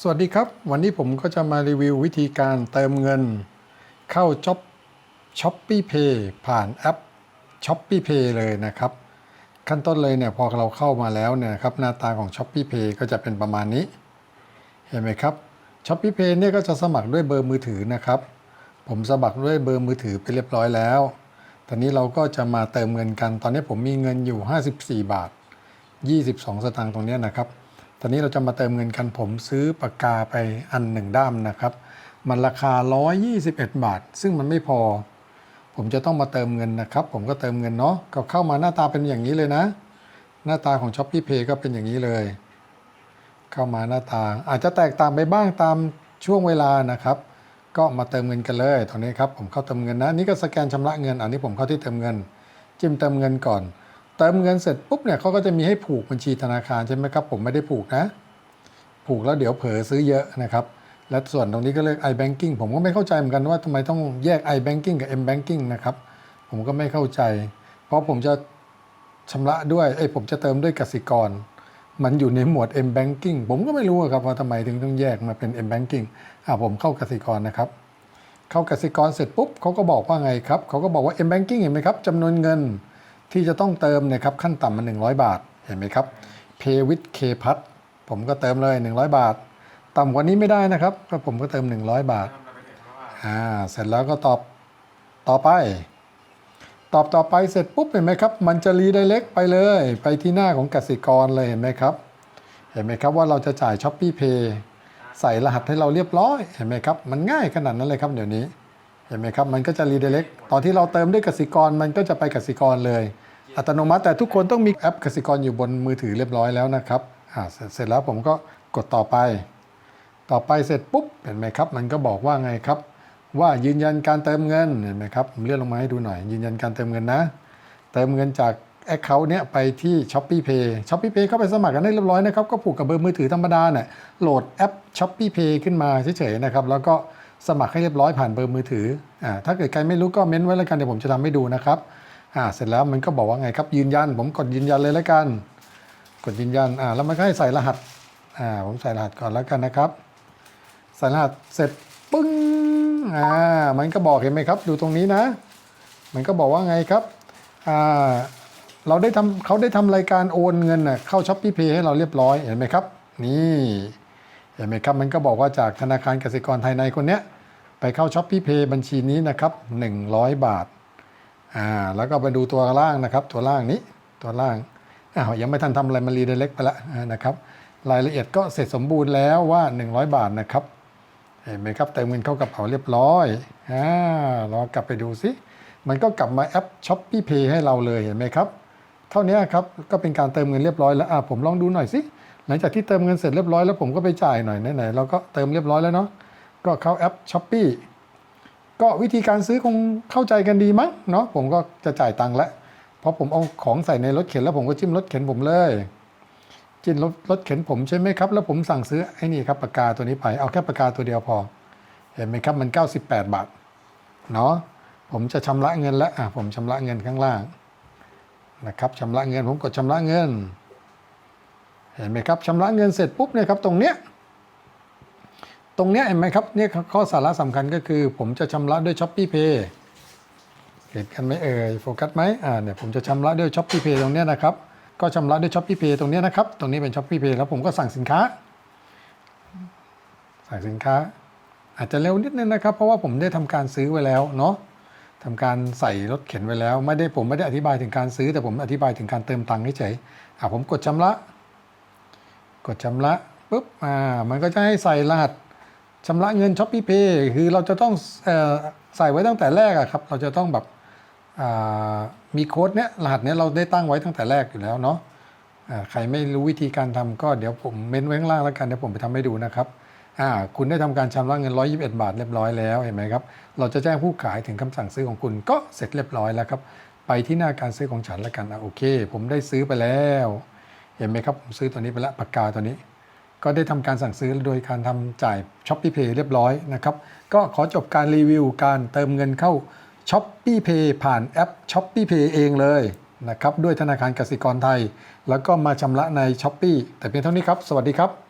สวัสดีครับ วันนี้ผมก็จะมารีวิววิธีการเติมเงิน เข้าช็อปช้อปปี้เพย์ผ่านแอปช้อปปี้เพย์เลยนะครับ ขั้นต้นเลยเนี่ยพอเราเข้ามาแล้วเนี่ยนะครับหน้าตาของช้อปปี้เพย์ก็จะเป็นประมาณนี้ เห็นไหมครับช้อปปี้เพย์เนี่ยก็จะสมัครด้วยเบอร์มือถือนะครับ ผมสมัครด้วยเบอร์มือถือไปเรียบร้อยแล้ว ตอนนี้เราก็จะมาเติมเงินกัน ตอนนี้ผมมีเงินอยู่ 54 บาท 22 สตางค์ตรงนี้นะครับ ตอนนี้เราจะมาเติมเงินกันผมซื้อปากกาไปอันหนึ่งด้ามนะครับ มันราคา 121 บาท ซึ่งมันไม่พอ ผมจะต้องมาเติมเงินนะครับ ผมก็เติมเงินเนาะก็เข้ามาหน้าตาเป็นอย่างนี้เลยนะ หน้าตาของ s h อ p e e Pay ก็เป็นอย่างนี้เลย เข้ามาหน้าตาอาจจะแตกต่างไปบ้างตามช่วงเวลานะครับ ก็มาเติมเงินกันเลยตอนนี้ครับผมเข้าเติมเงินนะนี่ก็สแกนชำระเงิน อันนี้ผมเข้าที่เติมเงิน จิ้มเติมเงินก่อน เติมเงินเสร็จปุ๊บเนี่ยเขาก็จะมีให้ผูกบัญชีธนาคารใช่ไหมครับผมไม่ได้ผูกนะ ผูกแล้วเดี๋ยวเผลอซื้อเยอะนะครับและส่วนตรงนี้ก็เรียก i-banking ผมก็ไม่เข้าใจเหมือนกันว่าทำไมต้องแยก i-banking กับ m-banking นะครับผมก็ไม่เข้าใจ เพราะผมจะชำระด้วยเอ้ผมจะเติมด้วยกสิกร มันอยู่ในหมวด m-banking ผมก็ไม่รู้ครับว่าทำไมถึงต้องแยกมาเป็น m-banking อ่าผมเข้ากสิกรนะครับ เข้ากสิกรเสร็จปุ๊บเขาก็บอกว่าไงครับเขาก็บอกว่า m-banking เห็นไหมครับจำนวนเงิน ที่จะต้องเติมเนะครับขั้นต่ำมัน100 บาทเห็นไหมครับ pay with k p a s ผมก็เติมเลย 100 บาท ต่ำกว่านี้ไม่ได้นะครับก็ผมก็เติม 100 บาทอ่าเสร็จแล้วก็ตอบต่อไป ตอบต่อไปเสร็จปุ๊บเห็นไหมครับ มันจะรีไดเ c กไปเลย ไปที่หน้าของกสิกรเลยเห็นไหมครับ เห็นไหมครับว่าเราจะจ่ายช้อปปี้เพย์ใส่รหัสให้เราเรียบร้อยเห็นไหมครับ มันง่ายขนาดนั้นเลยครับเดี๋ยวนี้เห็นไหมครับ มันก็จะรีไดเ c กตอนที่เราเติมด้วยกสิกรมันก็จะไปกสิกรเลย อัตโนมัติ แต่ทุกคนต้องมีแอปกสิกรอยู่บนมือถือเรียบร้อยแล้วนะครับอ่าเสร็จแล้วผมก็กดต่อไป ต่อไปเสร็จปุ๊บเห็นไหมครับ มันก็บอกว่าไงครับ ว่ายืนยันการเติมเงินเห็นไหมครับเลื่อนลงมาให้ดูหน่อย ยืนยันการเติมเงินนะ เติมเงินจากแอคเคาท์เนี้ยไปที่ s h อ p e e Pay s h อ p e e Pay เข้าไปสมัครกันได้เรียบร้อยนะครับก็ผูกกับเบอร์มือถือธรรมดาเนี่ยโหลดแอป s h อ p e e Pay ขึ้นมาเฉยๆนะครับแล้วก็สมัครให้เรียบร้อยผ่านเบอร์มือถืออ่าถ้าเกิดใครไม่รู้ก็เม้นไว้แล้วกันเดี๋ยวผมจะทำให้ดูนะครับ อ่าเสร็จแล้วมันก็บอกว่าไงครับยืนยัน ผมกดยืนยันเลยแล้วกัน กดยืนยันอ่าแล้วมันก็ให้ใส่รหัสอ่าผมใส่รหัสก่อนแล้วกันนะครับ ใส่รหัสเสร็จปึ้งอ่ามันก็บอกเห็นไหมครับ ดูตรงนี้นะ มันก็บอกว่าไงครับอ่าเราได้ทำเขาได้ทำรายการโอนเงินน่ะเข้าช้อปปี้เพย์ให้เราเรียบร้อยเห็นไหมครับ นี่เห็นไหมครับมันก็บอกว่าจากธนาคารกสิกรไทยในคนเนี้ยไปเข้าช้อปปี้เพย์บัญชีนี้นะครับ 100 บาท อ่าแล้วก็ไปดูตัวล่างนะครับ ตัวล่างนี้ตัวล่างอ้าวยังไม่ทันทำอะไรมันรีเดเล็กไปละนะครับรายละเอียดก็เสร็จสมบูรณ์แล้วว่า 100 บาทนะครับเห็นไหมครับเติมเงินเข้ากระเป๋าเรียบร้อยอ่าเรากลับไปดูสิมันก็กลับมาแอป s h อ p e e Pay ให้เราเลยเห็นไหมครับ เท่านี้ครับก็เป็นการเติมเงินเรียบร้อยแล้วอ่าผมลองดูหน่อยสิหลังจากที่เติมเงินเสร็จเรียบร้อยแล้วผมก็ไปจ่ายหน่อยไหนๆเราก็เติมเรียบร้อยแล้วเนาะก็เข้าแอป s h อ p e e ก็วิธีการซื้อคงเข้าใจกันดีมั้งเนาะผมก็จะจ่ายตังค์แล้วเพราะผมเอาของใส่ในรถเข็นแล้วผมก็จิ้มรถเข็นผมเลยจิ้มรถรถเข็นผมใช่ไหมครับ แล้วผมสั่งซื้อไอ้นี่ครับปากกาตัวนี้ไปเอาแค่ปากกาตัวเดียวพอ เห็นไหมครับมัน 98 บาทเนาะผมจะชำระเงินแล้วอะผมชำระเงินข้างล่างนะครับชำระเงินผมกดชำระเงิน เห็นไหมครับชำระเงินเสร็จปุ๊บเนี่ยครับตรงเนี้ย ตรงเนี้ยเห็นไหมครับเนี่ยข้อสาระสำคัญก็คือ ผมจะชำระด้วย s h อ p e e Pay เห็นกันไหมเอ่ยโฟกัสไหมอ่าเนี่ยผมจะชำระด้วย s h อ p e e Pay ตรงเนี้ยนะครับก็ชำระด้วย s h อ p e e Pay ตรงเนี้ยนะครับ ตรงนี้เป็น s h อ p e e Pay แล้วผมก็สั่งสินค้า สั่งสินค้า อาจจะเร็วนิดนึงนะครับ เพราะว่าผมได้ทำการซื้อไว้แล้วเนาะทำการใส่รถเข็นไว้แล้ว ไม่ได้ผมไม่ได้อธิบายถึงการซื้อ แต่ผมอธิบายถึงการเติมตังค์เฉยอะผมกดชำระ กดชำระปุ๊บอ่ามันก็จะให้ใส่รหัส ชำระเงินช้อปปี้เพย์คือเราจะต้องออใส่ไว้ตั้งแต่แรกอะครับ เราจะต้องแบบมีโค้ดเนี้ยรหัสเนี้ยเราได้ตั้งไว้ตั้งแต่แรกอยู่แล้วเนาะใครไม่รู้วิธีการทำก็เดี๋ยวผมเม้นไว้ข้างล่างแล้วกันเดี๋ยวผมไปทำให้ดูนะครับคุณได้ทำการชำระเงิน 121 บาทเรียบร้อยแล้วเห็นไหมครับ เราจะแจ้งผู้ขายถึงคำสั่งซื้อของคุณก็เสร็จเรียบร้อยแล้วครับ ไปที่หน้าการซื้อของฉันแล้วกันอะโอเค ผมได้ซื้อไปแล้ว เห็นไหมครับผมซื้อตัวนี้ไปแล้วปากกาตัวนี้ ก็ได้ทำการสั่งซื้อโดยการทำจ่าย s h อ p e e Pay เรียบร้อยนะครับ ก็ขอจบการรีวิวการเติมเงินเข้า s h อ p e e Pay ผ่านแอป s h อ p e e Pay เองเลยนะครับ ด้วยธนาคารกสิกรไทย แล้วก็มาชำระใน s h อ p e e แต่เพียงเท่านี้ครับ สวัสดีครับ